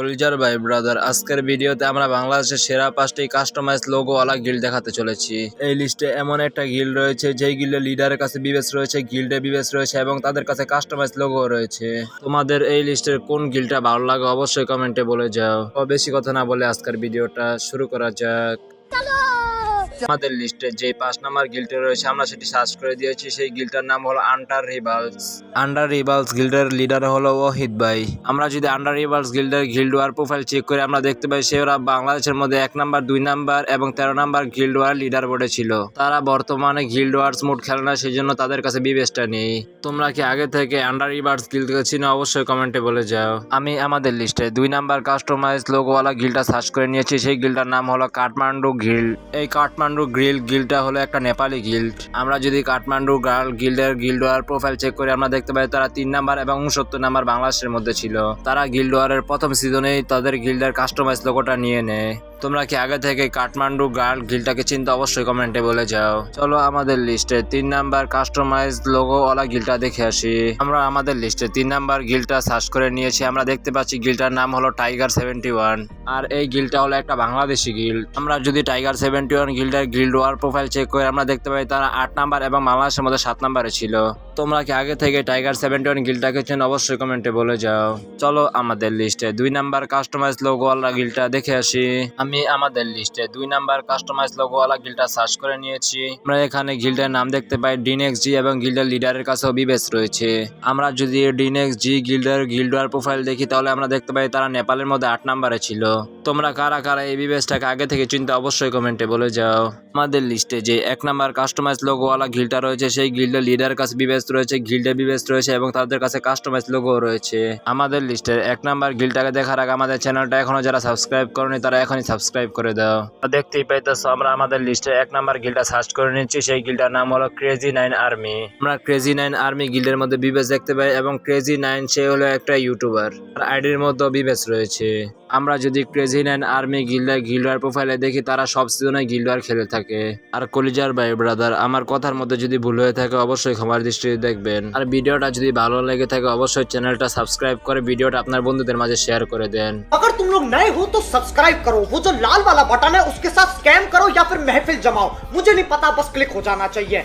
কলিজার ভাই ব্রাদার আজকের ভিডিওতে আমরা বাংলাদেশের সেরা পাঁচটি কাস্টমাইজ লোগোওয়ালা গিল্ড দেখাতে চলেছি। এই লিস্টে এমন একটা গিল্ড রয়েছে, যেই গিল্ডের লিডারের কাছে বিবেচ রয়েছে গিল্ডে বিবেচ রয়েছে এবং তাদের কাছে কাস্টমাইজ লোগো রয়েছে। তোমাদের এই লিস্টের কোন গিলটা ভালো লাগে অবশ্যই কমেন্টে বলে যাও। বেশি কথা না বলে আজকের ভিডিওটা শুরু করা যাক। আমাদের লিস্টে যে পাঁচ নাম্বার গিল্ডে রয়েছে, আমরা সেটি সার্চ করে দিয়েছি। সেই গিল্ডটার নাম হলো আন্ডার রিবালস আন্ডার রিবালস গিল্ডের লিডার হলো ওহিদ ভাই। আমরা যদি আন্ডার রিবালস গিল্ডের গিল্ড ওয়ার প্রোফাইল চেক করে, আমরা দেখতে পাই সে ওরা বাংলাদেশের মধ্যে এক নাম্বার, দুই নাম্বার এবং তেরো নাম্বার গিল্ড ওয়ার লিডার বোর্ডে ছিল। তারা বর্তমানে গিল্ড ওয়ার্স মোড খেলে না, সেই জন্য তাদের কাছে বিবেচটা নেই। তোমরা কি আগে থেকে আন্ডার রিভার্স গিল্ডকে চিনো? অবশ্যই কমেন্টে বলে যাও। আমি আমাদের লিস্টে দুই নাম্বার কাস্টমাইজ লোগোওয়ালা গিল্ডটা সার্চ করে নিয়েছি। সেই গিল্ডটার নাম হলো কাঠমান্ডু গিল্ড এই কাঠমান্ডু গ্রিল গিল্ডটা হলো একটা নেপালি গিল্ড। আমরা যদি কাঠমান্ডু গার্ল গিল্ডের গিল্ড ওয়ার প্রোফাইল চেক করে, আমরা দেখতে পাই তারা তিন নাম্বার এবং উনসত্তর নাম্বার বাংলাদেশের মধ্যে ছিল। তারা গিল্ড প্রথম সিজনেই তাদের গিল্ডের কাস্টমাইজ লোকটা নিয়ে নেয়। তোমরা কি আগে থেকে কাঠমান্ডু গার্ল গিলটাকে চিনতে অবশ্যই কমেন্টে বলে যাও। চলো আমাদের লিস্টে তিন নাম্বার কাস্টমাইজ লোগো ওলা গিলটা দেখে আসি। আমরা আমাদের লিস্টে তিন নাম্বার গিলটা সার্চ করে নিয়েছি। আমরা দেখতে পাচ্ছি গিলটার নাম হলো টাইগার সেভেন্টি ওয়ান আর এই গিলটা হলো একটা বাংলাদেশি গিল আমরা যদি টাইগার সেভেন্টি ওয়ান গিল্ডের গিল্ড ওয়ার প্রোফাইল চেক করে আমরা দেখতে পাই তারা আট নাম্বার এবং বাংলাদেশের মধ্যে সাত নাম্বারে ছিল। তোমরা কি আগে থেকে টাইগার সেভেন্টি ওয়ান গিলটাকে চেন অবশ্যই কমেন্টে বলে যাও। চলো আমাদের লিস্টে দুই নাম্বার কাস্টমাইজ লোগোওয়ালা গিলটা দেখে আসি। আমি আমাদের লিস্টে দুই নাম্বার কাস্টমাইজ লোগোওয়ালা গিলটা সার্চ করে নিয়েছি। আমরা এখানে গিল্ডের নাম দেখতে পাই ডিনেক্স জি এবং গিল্ডের লিডারের কাছেও বিবেচ রয়েছে। আমরা যদি ডিনেক্স জি গিল্ডের গিল্ডার প্রোফাইল দেখি, তাহলে আমরা দেখতে পাই তারা নেপালের মধ্যে আট নাম্বারে ছিল। তোমরা কারা কারা এই বিবেচটাকে আগে থেকে চিন্তা অবশ্যই কমেন্টে বলে যাও। আমাদের লিস্টে যে এক নাম্বার কাস্টমাইজ লোগোওয়ালা গিল্ডটা রয়েছে, সেই গিল্ডের লিডার কাছে বিবেচ রয়েছে গিল্ডে বিবেচ রয়েছে এবং তাদের কাছে কাস্টমাইজ লোগো রয়েছে। আমাদের লিস্টের এক নাম্বার গিল্ডটাকে দেখার আগে আমাদের চ্যানেলটা এখনও যারা সাবস্ক্রাইব করেনি, তারা এখনই সাবস্ক্রাইব করে দাও। দেখতেই পাইতেছো, আমরা আমাদের লিস্টে এক নাম্বার গিল্ডটা সার্চ করে নিচ্ছি, সেই গিল্ডটার নাম হলো ক্রেজি নাইন আর্মি আমরা ক্রেজি নাইন আর্মি গিল্ডের মধ্যে বিবেচ দেখতে পাই এবং ক্রেজি নাইন সে হলো একটা ইউটিউবার আর আইডির মধ্যে বিবেচ রয়েছে। আমরা যদি ক্রেজি নাইন আর্মি গিল্ডার গিল্ডার প্রোফাইলে দেখি, তারা সব সিজনে গিল্ডার খেলে থাকে। আর কলিজার ভাই ব্রাদার আমার কথার মধ্যে যদি ভুল হয়ে থাকে, অবশ্যই ক্ষমার দৃষ্টিতে দেখবেন আর ভিডিওটা যদি ভালো লেগে থাকে অবশ্যই চ্যানেলটা সাবস্ক্রাইব করে ভিডিওটা আপনার বন্ধুদের মাঝে শেয়ার করে দেন अगर तुम लोग नए हो तो सब्सक्राइब करो वो जो लाल वाला बटन है उसके साथ स्कैम करो या फिर महफिल जमाओ मुझे नहीं पता बस क्लिक हो जाना चाहिए